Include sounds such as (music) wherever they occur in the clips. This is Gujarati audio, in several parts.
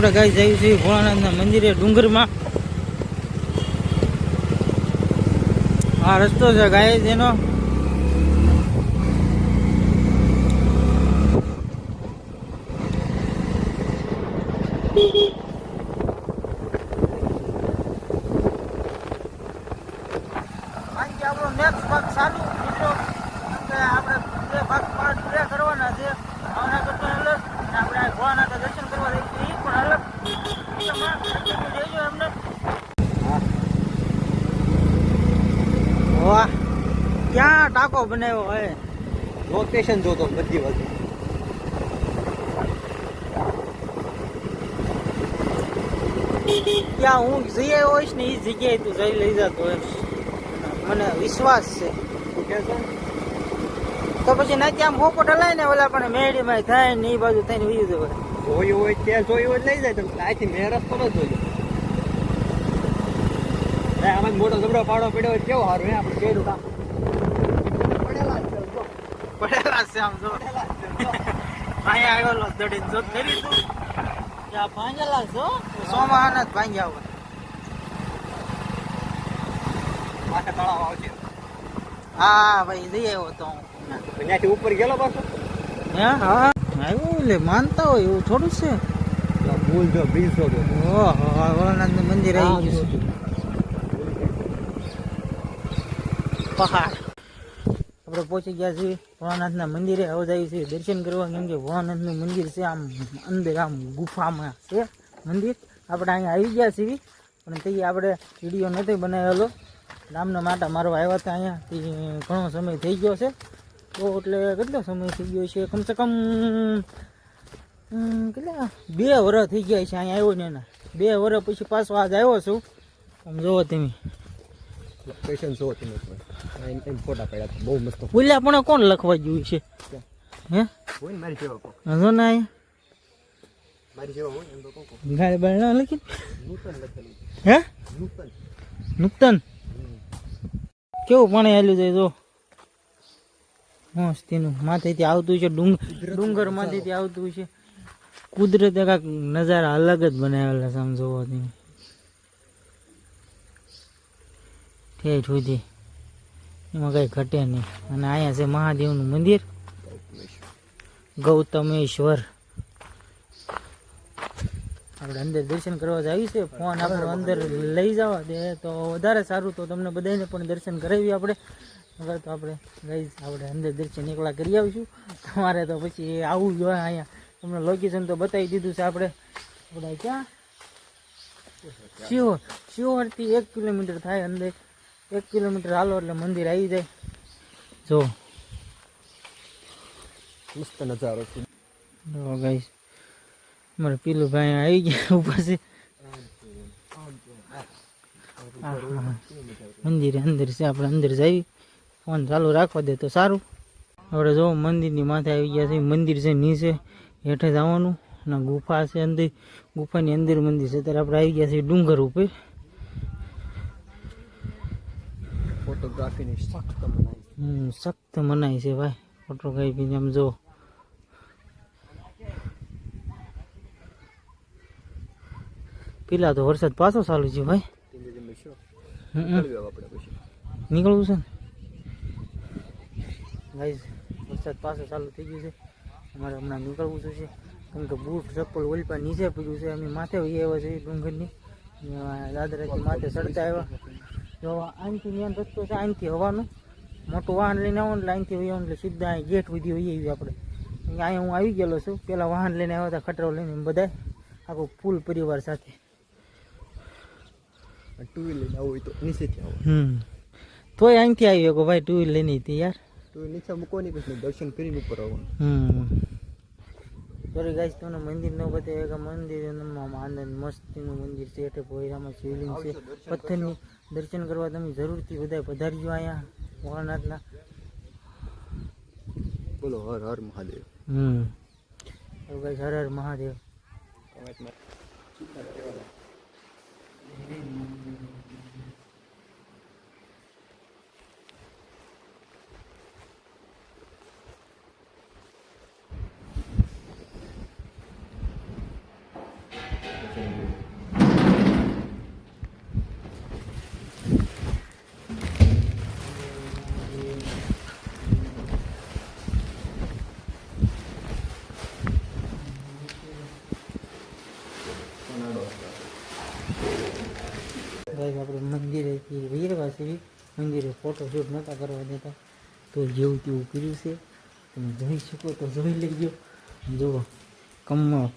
આપણે ગાય જઈએ છીએ ભોળાનાથના મંદિરે ડુંગરમાં. આ રસ્તો છે ગાય જેનો આપણો નેક્સ્ટ ભાગ ચાલુ મિત્રો કે આપણે બે ભાગ પાર્ટ બે કરવાના છે ભાવના કરતા અલગ અને આપણે આ ભોળાનાથ દર્શન કરવા જઈએ છીએ એ પણ અલગ તમે continue રહેજો એમને વાહ ક્યાં ટાંકો બનાવ્યો હોય. લોકેશન જોતો બધી વસ્તુ. ત્યાં હું જઈ હોઈશ ને એ જગ્યાએ તું જઈ લઈ જતો હોઈશ મને વિશ્વાસ છે. તું પછી ના ત્યાં મોકો હલાય ને ઓલા પણ મેળીમાં થાય ને એ બાજુ થઈને વીજ જવાય જોયું હોય ત્યાં જોયું હોય લઈ જાય તમે અહીંથી મેં રસ્તો ન જોયો. આમાં મોટો ઝબડો પાડો પડ્યો કેવો સારું એ આપણે કર્યું કામ. પડેલા છે આમ જો. અહીંયા આવેલો દડી જો કરી તું. ત્યાં ભાંગેલા છો? સોમાના જ ભાંગ્યા હોય. માથે તળાવ આવશે. હા ભાઈ જઈ આવ્યો તો હું. ત્યાંથી ઉપર ગયેલો પાછો? હે? હા આવ્યો લે માનતા હોય એવું થોડું છે. ભૂલ જો બ્રિજ જો ઓહો ભોળાનાથનું મંદિર આવી ગયું છે. પહાડ. આપણે પહોંચી ગયા છીએ. ભોળાનાથના મંદિરે હવે જઈએ છે. દર્શન કરવા કેમ કે ભોળાનાથનું મંદિર છે, આમ અંદર આમ ગુફામાં છે મંદિર. આપણે અહીંયા આવી ગયા છીએ, પણ તે આપણે વીડિયો નથી બનાવેલો. રામના માટા મારવા આવ્યા હતા અહીંયા. તે ઘણો સમય થઈ ગયો છે. તો એટલે કેટલો સમય થઈ ગયો છે? કમસે કમ કેટલા? બે વર્ષ થઈ ગયા છે અહીંયા આવ્યો ને એના. બે વર્ષ પછી પાછો આજ આવ્યો છું. આમ જોવો તમે. લોકેશન શો તમે પણ. એમ ફોટા પડ્યા હતા. બહુ મસ્ત બોલ્યા પણ કોણ લખવા જેવું છે? હે? હોય ને મારી જેવા કહો હજો ના મારી જેવા હોય એમ તો કોણ. ગાડી ના લખી. નૂતન લખેલું હે? નૂતન. નૂતન? કેવું પાણી આવેલું છે જો? મસ્તીનું માથેથી આવતું છે ડુંગર ડુંગર માથેથી આવતું છે. કુદરતે કાંઈક નજારા અલગ જ બનાવેલા આમ તમે ઠેઠ સુધી. એમાં કઈ ઘટે નહીં. અને અહીંયા છે મહાદેવનું મંદિર. ગૌતમેશ્વર. આપણે અંદર દર્શન કરવા જાવી છે. ફોન આપણે અંદર લઈ જવા દે. તો વધારે સારું તો તમને બધાને પણ દર્શન કરાવી આપણે. અગર તો આપણે ગઈ આપણે અંદર દર્શન એકલા કરી આવીશું. તમારે તો પછી આવવું જોઈએ અહીંયા. તમને લોકેશન તો બતાવી દીધું છે આપણે. આપણે ક્યાં? શિહોર શિહોરથી એક કિલોમીટર થાય અંદર. એક કિલોમીટર હાલો એટલે મંદિર આવી જાય. જો. મસ્ત નજારો છે. જો ગાઈસ અમારે પેલું ભાઈ આવી ગયા છે. હા. મંદિરે અંદર છે આપણે અંદર જઈ ફોન ચાલુ રાખવા દે તો સારું. આપણે જો મંદિરની માથે આવી ગયા છે મંદિર છે નીચે હેઠે જવાનું. અને ગુફા છે અંદર ગુફાની અંદર મંદિર છે ત્યારે આપણે આવી ગયા છીએ ડુંગર ઉપર. ફોટોગ્રાફીની સખ્ત મનાઈ હમ સખ્ત મનાય છે ભાઈ. ફોટોગ્રાફી આમ જો. પેલા તો વરસાદ પાછો ચાલુ છે ભાઈ. નીકળવું છે ને? ગાઈઝ વરસાદ પાછો ચાલુ થઈ ગયું છે. અમારે હમણાં નીકળવું છે. કેમ કે બૂટ ચપ્પલ ઓલપા નીચે પડ્યું છે. અમે માથે વહી આવ્યા છે ડુંગરની. દાદરાથી માથે ચડતા આવ્યા. જો અહીંથી ત્યાં રસ્તો છે અહીંથી હવાનું. મોટું વાહન લઈને આવો ને અહીંથી વહી એટલે સીધા અહીં ગેટ સુધી વહી આવી આપણે. અહીંયા હું આવી ગયેલો છું. પહેલાં વાહન લઈને આવ્યા હતા ખટરો લઈને બધા આખો ફૂલ પરિવાર સાથે. ટુ વ્હીલ લઈને આવું હોય તો નીચેથી આવો હમ. તોય અહીંથી આવી શકો ભાઈ ટુ વ્હીલ લઈને હતી યાર. ટુ વ્હીલ નીચે મૂકવાની પછી દર્શન કરીને ઉપર આવવાનું. હમ. સોરી ગાઈસ તમને મંદિર ન બતાવે કે મંદિર આનંદ મસ્તીનું મંદિર છે. એટલે શિવલિંગ છે. પથ્થરની દર્શન કરવા તમે જરૂરથી બધા પધારજો અહીંયા ભોળાનાથના. બોલો હર હર મહાદેવ. હમ. હર હર મહાદેવ. ફોટોશૂટ નહોતા કરવા દેતા. તો જેવું તેવું કર્યું છે. તમે જોઈ શકો તો જોઈ લેજો. જુઓ કમળ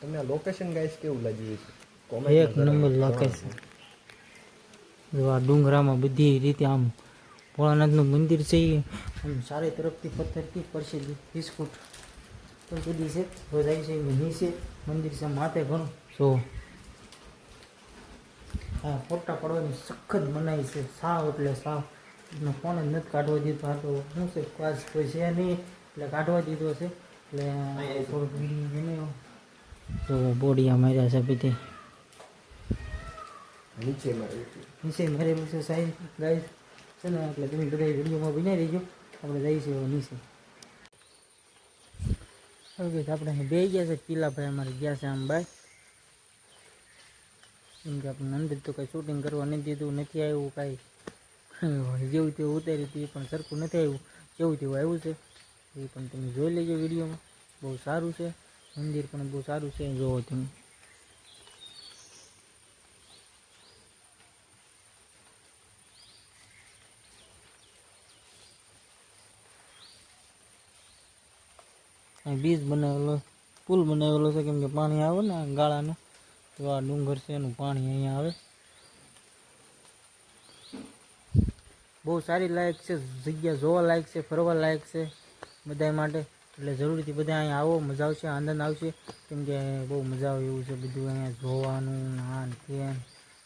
તમને લોકેશન ગાઈસ કેવું લાગ્યું છે એક નંબર લોકેશન જો આ ડુંગરામાં બધી રીતે આમ ભોળાનાથનું મંદિર છે આમ સારી તરફથી પથ્થરથી પડશે બિસ્કુટ પણ સુધી છે. બધા છે નીચે. મંદિર છે. માથે ઘણું જો હા ફોટા પડવાની સખત મનાઈ છે. સાવ એટલે સાવ. એનો ફોન જ નથી કાઢવા દીધો. આ તો શું છે? પાસ કોઈ છે નહીં. એટલે કાઢવા દીધો છે. એટલે થોડુંક વીડિયો બનાવ્યો તો બોડિયા માર્યા છે બધી. નીચે મારે નીચે મારેલું છે સાઈડ ગાય છે ને? એટલે તમે બધા વિડીયોમાં બનાવી દેજો આપણે જઈશું હવે નીચે. હવે આપણે અહીં બે ગયા છે. પીલાભાઈ અમારે ગયા છે આમ બાય. કેમ કે આપણે અંદર તો કંઈ શૂટિંગ કરવા નથી દીધું, નથી આવ્યું કાંઈ. જેવું તેવું ઉતાર્યું હતું, એ પણ સરખું નથી આવ્યું. જેવું તેવું આવ્યું છે, એ પણ તમે જોઈ લેજો વિડીયોમાં. બહુ સારું છે, મંદિર પણ બહુ સારું છે જોવો તમે. બીજ બનાવેલો, પુલ બનાવેલો છે, કેમ કે પાણી આવે ને ગાળાનું. તો આ ડુંગર છે, એનું પાણી અહીંયા આવે. બહુ સારી લાયક છે, જગ્યા જોવા લાયક છે, ફરવા લાયક છે બધા માટે. એટલે જરૂરથી બધા અહીંયા આવો, મજા આવશે, આનંદ આવશે. કેમ કે બહુ મજા આવે એવું છે બધું અહીંયા જોવાનું ના ને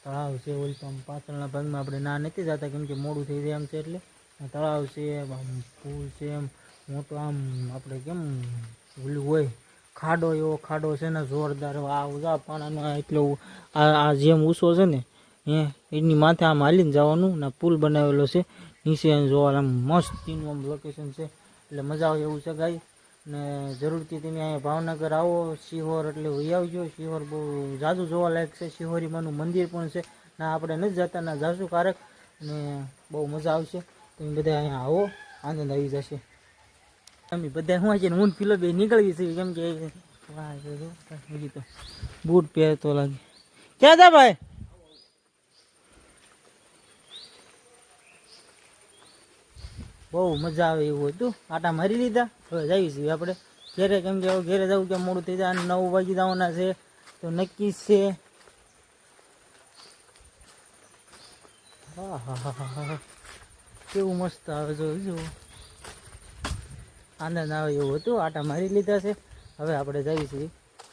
તળાવ છે, ઓલ તો પાછળના ભાગમાં આપણે ના નથી જતા, કેમ કે મોડું થઈ જાય એમ છે એટલે. તળાવ છે, આમ પૂલ છે એમ મોટો આમ આપણે કેમ ઓલું હોય ખાડો એવો ખાડો છે ને જોરદાર આ ઉજા પણ આ એટલો આ જેમ ઊંચો છે ને એ એની માથે આમ હાલીને જવાનું ને પુલ બનાવેલો છે. નીચે જોવા આમ મસ્તીનું આમ લોકેશન છે. એટલે મજા આવે એવું છે ગાય ને જરૂરથી તમે અહીંયા ભાવનગર આવો, શિહોર એટલે વહી આવજો. શિહોર બહુ જાજુ જોવાલાયક છે. શિહોરીમાંનું મંદિર પણ છે. ના આપણે નથી જતા, ના જાશું કારક અને બહુ મજા આવશે. તમે બધા અહીંયા આવો, આનંદ આવી જશે. અમે બધા શું છે હું પીલો બે નીકળવી છે કેમ કે વાહ જો જો, તો બૂટ પહેરતો લાગે. ક્યાં જા ભાઈ? બહુ મજા આવે એવું હતું આટા મારી લીધા. હવે જઈએ છીએ આપણે. ઘેરે કેમ કે ઘેરે જવું કે મોડું થઈ જાય. નવ વાગી જવાના છે તો નક્કી છે. હા હા હા કેવું મસ્ત આવે જો જો આનંદ આવે એવું હતું. આટા મારી લીધા છે. હવે આપણે છીએ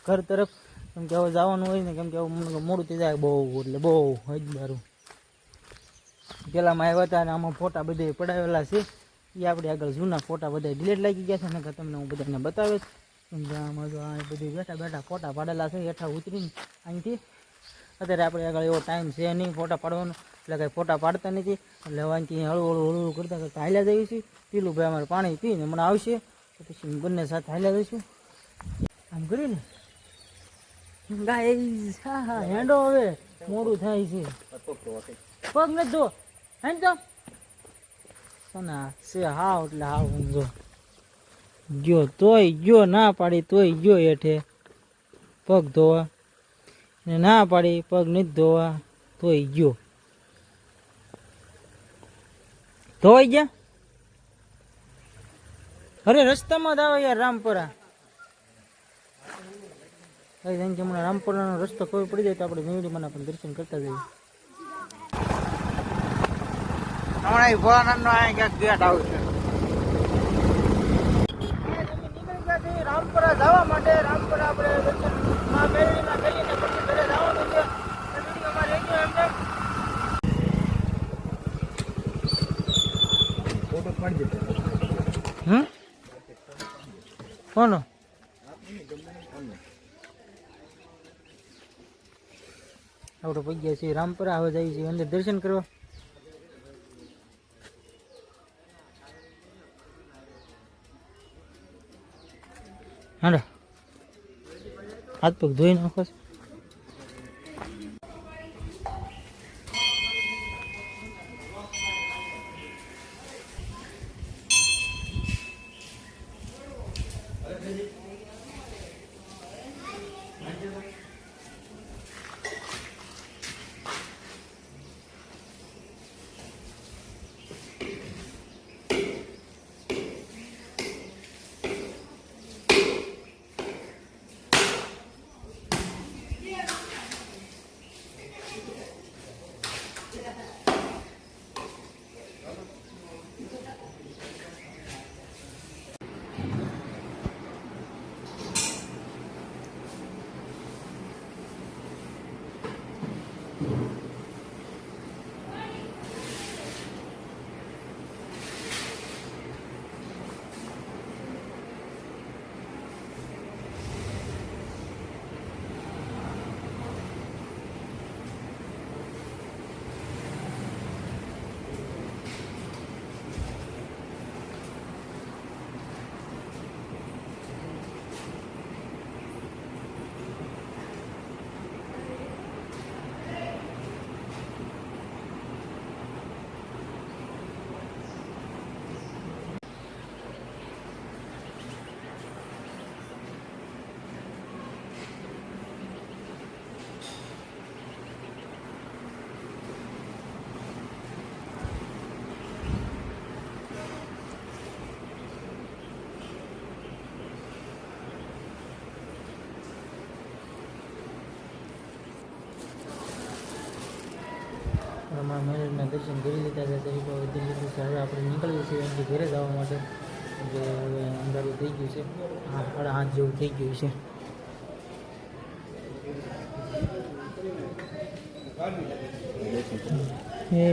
ઘર તરફ. કેમ કે હવે જવાનું હોય ને, કેમ કે હવે મોડું થઈ જાય બહુ, એટલે બહુ જ મારું. પેલામાં આવ્યા હતા અને આમાં ફોટા બધે પડાવેલા છે. એ આપણે આગળ જૂના ફોટા બધા ડિલેટ લાગી ગયા છે. નકર તમને હું બધાને બતાવીશ. આ બધી બેઠા બેઠા ફોટા પાડેલા છે, હેઠા ઉતરીને અહીંથી. અત્યારે આપણે આગળ એવો ટાઈમ છે નહીં, ફોટા પાડવાનો. એટલે કાંઈ ફોટા પાડતા નથી. એટલે વાંચી હળવું હળવું હળવું કરતાં કરતાં હાલ્યા જઈએ છીએ પીલું ભાઈ અમારે પાણી પીને હમણાં આવશે. પછી બંને સાથે હાલ્યા જઈશું. આમ કરીને. ગાય હા હા, હેંડો હવે. મોડું થાય છે. પગ નથી જો હેન્ડ તો. સોના, છે હાવ એટલે હાવ સમજો ગયો તોય ગયો, ના પાડી તોય ગયો હેઠે. પગ ધોવા. ને ના પાડી પગ નથી ધોવા ધોઈ ગયો. ધોવાઈ ગયા? અરે રસ્તામાં જ આવે યાર રામપુરા. કઈ જાય કે હમણાં રામપુરાનો રસ્તો ખબર પડી જાય તો આપણે મેવડીમાંના પણ દર્શન કરતા જઈએ. હમણાં ભોળાનાથનો અહીંયા ક્યાંક ગેટ આવશે રામપુરા જવા માટે. રામપુરા આપણે દર્શનમાં પછી ઘરે જવાનું છે તો વિડીયોમાં રહેજો એમને ફોટો પાડી દેતો હમ? કોનો? આપણે પગ્યા છીએ રામપુરા હવે જઈએ છીએ અંદર દર્શન કરવા. હાડે હાથ પગ ધોઈ નાખો છો? દર્શન કરી લીધા છે. તરીકે હવે દિલ્હી હવે આપણે નીકળીએ છીએ એમથી ઘરે જવા માટે. જે હવે અંધારું થઈ ગયું છે. હા સાડા આઠ જેવું થઈ ગયું છે. એ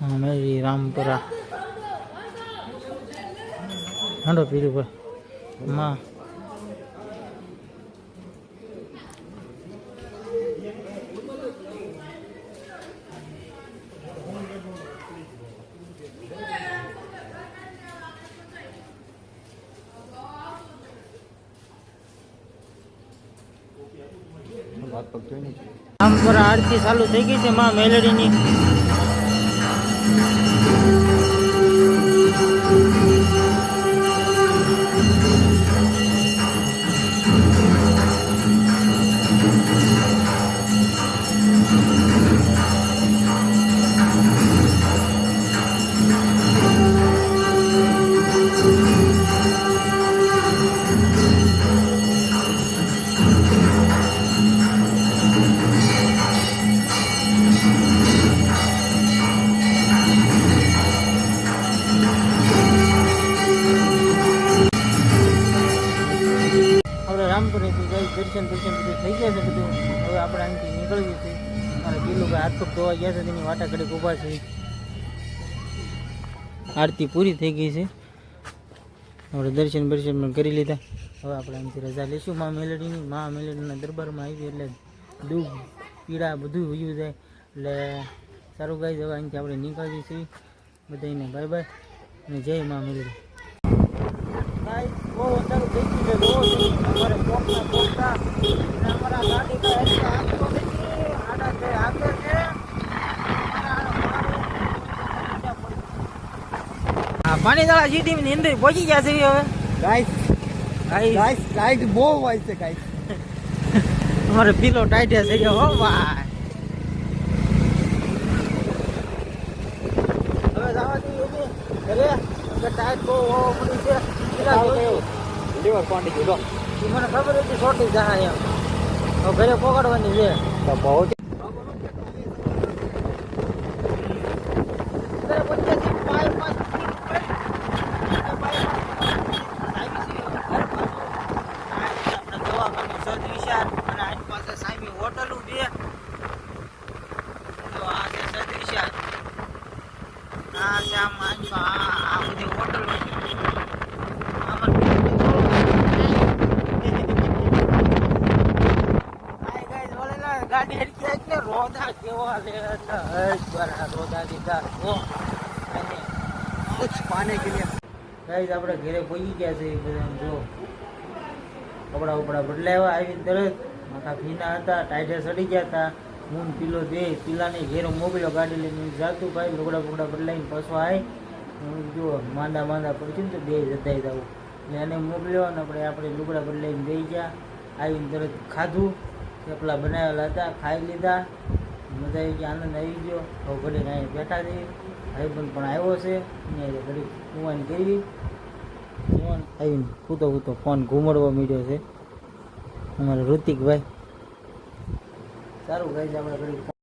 હા, મેરી રામપુરા. હાંડો પીરું પરમાં. હાથ પગ ધોઈ આમ પર આરતી ચાલુ થઈ ગઈ છે માં મેલડીની હવે આપણે છે. છીએ પેલું ભાઈ હાથ પગ ધોવા ગયા છે તેની વાટા ઘડીક ઊભા છે. આરતી પૂરી થઈ ગઈ છે. આપણે દર્શન બર્શન પણ કરી લીધા. હવે આપણે અહીંથી રજા લઈશું મા મેલડીની. મા મેલડીના દરબારમાં આવી એટલે દુઃખ પીડા બધું વયું જાય. એટલે સારું ગાઈ હવે અહીંથી આપણે નીકળીએ છીએ. બધાને બાય બાય અને જય મા મેલડી. બહુ અમારે પોકતા પોકતા અને અમારા ગાડી પર હજી આગળ નથી આડા છે આગળ છે હા પાણી દાળા જીટી ની અંદર પહોંચી ગયા છે હવે. ગાઈસ ગાઈસ લાઈટ બહુ હોય છે ગાઈસ (laughs) અમારે પીલો ટાઈટ થઈ ગયો હો ભાઈ. હવે જવા દઈએ ઘરે ટાઈટ બહુ હોવો પડી છે. લીવર પાંડી ગયો મને ખબર હતી છોટી જાય એમ. ઘરે પોગાડવાની છે. તો બહુ ઘરે પંચ્યાસી પાંચ પાંચ આપણે દવાખાનું સદ વિશાળ અને આની પાસે સાહેબી હોટલું બે જો આ છે સદ વિશાળ આ છે આમ આની પા- આ આ બધી હોટલ મેળખ્યા એટલે રોદા કેવા લે રોદા આપણે ઘરે પહોંચી ગયા છે બધા જો. કપડા ઉપડા બદલાવ્યા આવી તરત માથા ભીના હતા ટાઈટે સડી ગયા હતા. હું પીલો દે, પીલાને ઘેરો મોકલ્યો ગાડી લઈને જાતું ભાઈ લુગડા બુગડા બદલાઈને પાછો આવી જો માંદા માંદા પડશે ને તો બે જતાઈ જવું એટલે એને મોકલ્યો અને આપણે આપણે લુગડા બદલાઈને દઈ ગયા. આવીને તરત ખાધું. થેપલા બનાવેલા હતા, ખાઈ લીધા. મજા આવી ગઈ, આનંદ આવી ગયો. હવે ઘડીક અહીંયા બેઠા છીએ. ભાઈબંધ પણ આવ્યો છે. અહીંયા ઘડી કુવાની કરી ફોન આવીને કૂતો કૂતો ફોન ઘુમડવા મીડ્યો છે. અમારા ઋતિકભાઈ. સારું ગાય છે આપણે ઘડીક